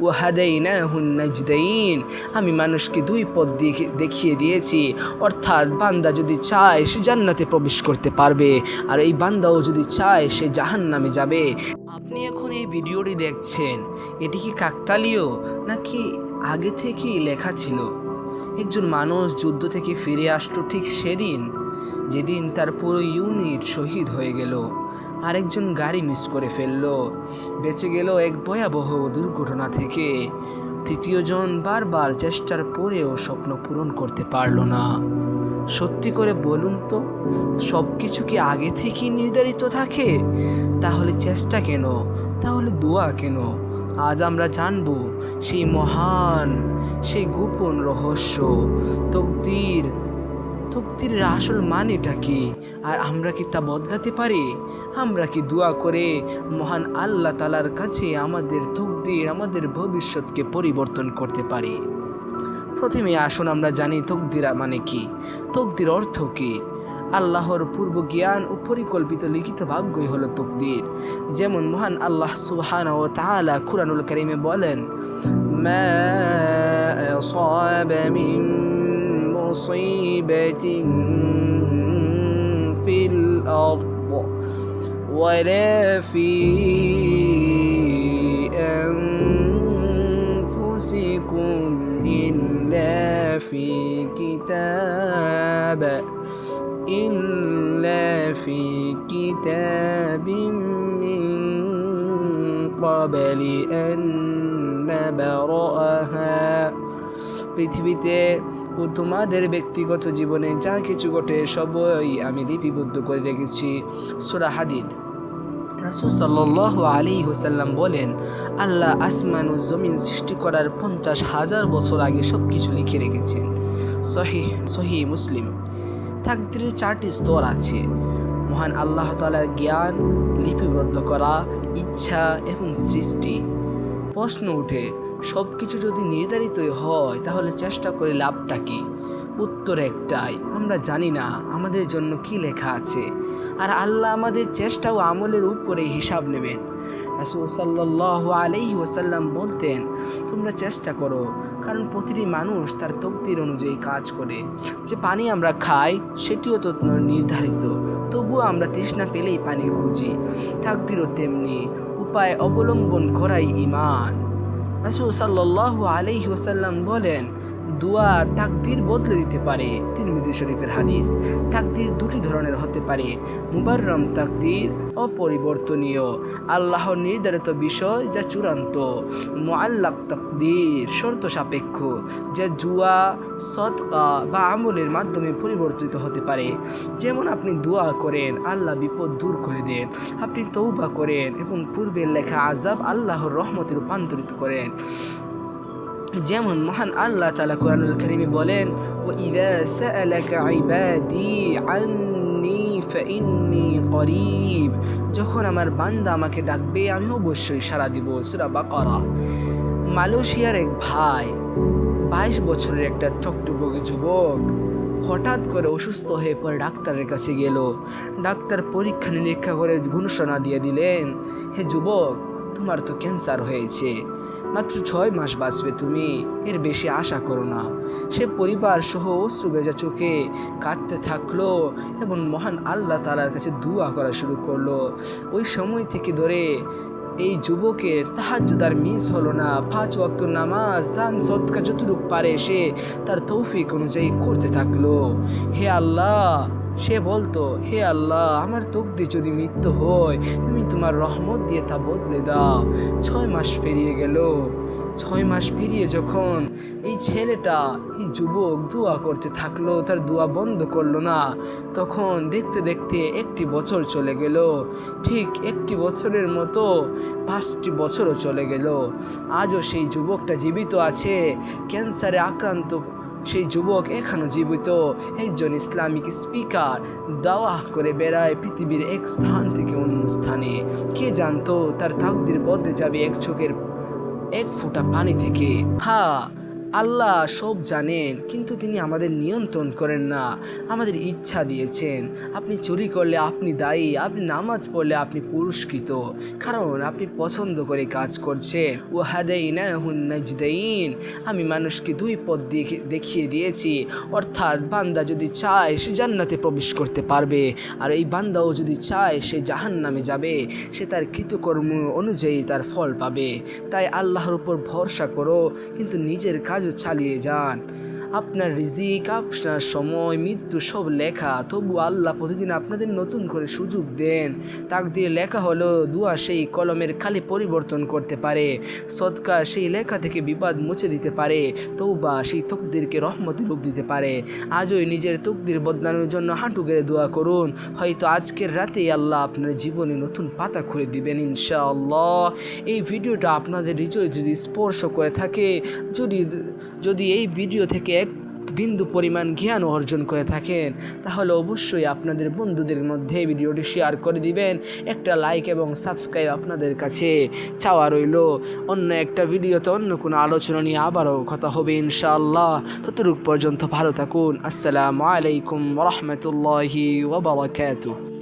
ও হাদাইনাহুন নাজদাইন। আমি মানুষকে দুই পথ দেখে- দেখিয়ে দিয়েছি। অর্থাৎ বান্দা যদি চায়, সে জান্নাতে প্রবেশ করতে পারবে। আর এই বান্দাও যদি চায়, সে জাহান্নামে যাবে। আপনি এখন এই ভিডিওটি দেখছেন। এটি কি কাকতালীয়? নাকি আগে থেকেই লেখা ছিল? একজন মানুষ যুদ্ধ থেকে ফিরে আসলো ঠিক সেদিন। যেদিন তার পুরো ইউনিট শহীদ হয়ে গেল, আরেকজন গাড়ি মিস করে ফেলল। বেঁচে গেল এক ভয়াবহ দুর্ঘটনা থেকে। তৃতীয়জন বারবার চেষ্টার পরেও স্বপ্ন পূরণ করতে পারল না। সত্যি করে বলুন তো সব কিছু কি আগে থেকেই নির্ধারিত থাকে? তাহলে চেষ্টা কেন? তাহলে দোয়া কেন? আজ আমরা জানব সেই মহান, সেই গোপন রহস্য, তকদির তকদিরের আসল মানেটা কি? আর আমরা কি তা বদলাতে পারি? আমরা কি দোয়া করে মহান আল্লাহ তালার কাছে আমাদের তকদির, আমাদের ভবিষ্যৎকে পরিবর্তন করতে পারি? প্রথমে আসুন আমরা জানি তকদির মানে কি? তকদির অর্থ কি? আল্লাহর পূর্ব জ্ঞান ও পরিকল্পিত লিখিত ভাগ্যই হলো তকদির। যেমন মহান আল্লাহ সুবহান ও তাআলা কুরআনুল কারীমে বলেন مصيبة في الأرض ولا في أنفسكم إلا في كتاب إلا في كتاب من قبل أن نبرأها. পৃথিবীতে ও তোমাদের ব্যক্তিগত জীবনে যা কিছু ঘটে সবই আমি লিপিবদ্ধ করে রেখেছি। সুরা হাদিদ। রাসুল সাল্লাহ আলী হোসাল্লাম বলেন, আল্লাহ আসমান ও জমিন সৃষ্টি করার পঞ্চাশ হাজার বছর আগে সব কিছু লিখে রেখেছেন। সহি সহি মুসলিম। তাকদিরের চারটি স্তর আছে। মহান আল্লাহ তালার জ্ঞান, লিপিবদ্ধ করা, ইচ্ছা এবং সৃষ্টি। প্রশ্ন ওঠে সব কিছু যদি নির্ধারিতই হয়, তাহলে চেষ্টা করে লাভটা কি? উত্তর একটাই, আমরা জানি না, আমাদের জন্য কি লেখা আছে। আর আল্লাহ আমাদের চেষ্টা ও আমলের উপরে হিসাব নেবেন। রাসুল সাল্লাহ ওসাল্লাম বলতেন, তোমরা চেষ্টা করো, কারণ প্রতিটি মানুষ তার তক্তির অনুযায়ী কাজ করে। যে পানি আমরা খাই, সেটিও তো নির্ধারিত। তবুও আমরা তৃষ্ণা পেলেই পানি খুঁজি। তাকদিরও তেমনি। উপায় অবলম্বন করাই ইমান রাসুল সাল্লাহ আলাইহি ওসাল্লাম বলেন দোয়া তাকদির বদলে দিতে পারে, তিরমিজি শরীফের হাদিস। তাকদির দুটি ধরনের হতে পারে, মুবাররম তাকদির অপরিবর্তনীয় আল্লাহর নির্ধারিত বিষয় যা চূড়ান্ত। মোয়াল্লাক তাকদির শর্ত সাপেক্ষ, যা জুয়া সৎকা বা আমলের মাধ্যমে পরিবর্তিত হতে পারে। যেমন আপনি দোয়া করেন, আল্লাহ বিপদ দূর করে দেন। আপনি তৌবা করেন এবং পূর্বের লেখা আজাব আল্লাহর রহমতে রূপান্তরিত করেন। যেমন মহান আল্লাহ তালা কোরআনুল করিমে বলেন ও ইদা আন্নি করিব। যখন আমার বান্দা আমাকে ডাকবে, আমি অবশ্যই সাড়া দিব। সুরা বা করা মালয়েশিয়ার এক ভাই, বাইশ বছরের একটা টকটুবকে যুবক, হঠাৎ করে অসুস্থ হয়ে পড়ে ডাক্তারের কাছে গেল। ডাক্তার পরীক্ষা নিরীক্ষা করে ঘোষণা দিয়ে দিলেন, হে যুবক তোমার তো ক্যান্সার হয়েছে। মাত্র ছয় মাস বাঁচবে তুমি, এর বেশি আশা করো না। সে পরিবার সহ অশ্রু বেজা চোখে কাঁদতে থাকল এবং মহান আল্লাহ তালার কাছে দুয়া করা শুরু করল। ওই সময় থেকে ধরে এই যুবকের তাহাজ্জুদার মিস হলো না। পাঁচ ওয়াক্ত নামাজ, দান সৎকা যতটুক পারে সে তার তৌফিক অনুযায়ী করতে থাকল। হে আল্লাহ সে বলতো, হে আল্লাহ, আমার তকদি যদি মৃত্যু হয়, তুমি তোমার রহমত দিয়ে তা বদলে দাও। ছয় মাস পেরিয়ে গেল। ছয় মাস পেরিয়ে যখন এই ছেলেটা, এই যুবক দোয়া করতে থাকল, তার দোয়া বন্ধ করল না, তখন দেখতে দেখতে একটি বছর চলে গেল। ঠিক একটি বছরের মতো পাঁচটি বছরও চলে গেল। আজও সেই যুবকটা জীবিত আছে, ক্যান্সারে আক্রান্ত সেই যুবক এখনও জীবিত। একজন ইসলামিক স্পিকার দাওয়া করে বেড়ায় পৃথিবীর এক স্থান থেকে অন্য স্থানে। কে জানতো তার তাকদির বদলে যাবে এক চোখের এক ফোঁটা পানি থেকে? হ্যাঁ আল্লাহ সব জানেন, কিন্তু তিনি আমাদের নিয়ন্ত্রণ করেন না। আমাদের ইচ্ছা দিয়েছেন, আপনি চুরি করলে আপনি দায়ী, আপনি নামাজ পড়লে আপনি পুরস্কৃত। কারণ আপনি পছন্দ করে কাজ করছেন। ও হাদাইনা আমি মানুষকে দুই পথ দেখে- দেখিয়ে দিয়েছি। অর্থাৎ বান্দা যদি চায়, সে জান্নাতে প্রবেশ করতে পারবে। আর এই বান্দাও যদি চায়, সে জাহান নামে যাবে। সে তার কৃতকর্ম অনুযায়ী তার ফল পাবে। তাই আল্লাহর উপর ভরসা করো, কিন্তু নিজের কাজও চালিয়ে যান। আপনার রিজিক, আপনার সময়, মৃত্যু সব লেখা। তবু আল্লাহ প্রতিদিন আপনাদের নতুন করে সুযোগ দেন। তাক দিয়ে লেখা হলো, দুয়া সেই কলমের খালি পরিবর্তন করতে পারে। সৎকার সেই লেখা থেকে বিবাদ মুছে দিতে পারে। তৌবা সেই তকদিরকে রহমতি রূপ দিতে পারে। আজই নিজের তকদির বদলানোর জন্য হাঁটু গেড়ে দোয়া করুন। হয়তো আজকের রাতেই আল্লাহ আপনার জীবনে নতুন পাতা খুলে দিবেন ইনশাআল্লাহ। এই ভিডিওটা আপনাদের হৃদয় যদি স্পর্শ করে থাকে, যদি যদি এই ভিডিও থেকে বিন্দু পরিমাণ জ্ঞান অর্জন করে থাকেন, তাহলে অবশ্যই আপনাদের বন্ধুদের মধ্যে ভিডিওটি শেয়ার করে দিবেন, একটা লাইক এবং সাবস্ক্রাইব আপনাদের কাছে চাওয়া রইল। অন্য একটা ভিডিওতে অন্য কোনো আলোচনা নিয়ে আবারও কথা হবে ইনশাআল্লাহ। ততটুক পর্যন্ত ভালো থাকুন। আসসালামু আলাইকুম রহমতুল্লাহি ওবরাকাতুহ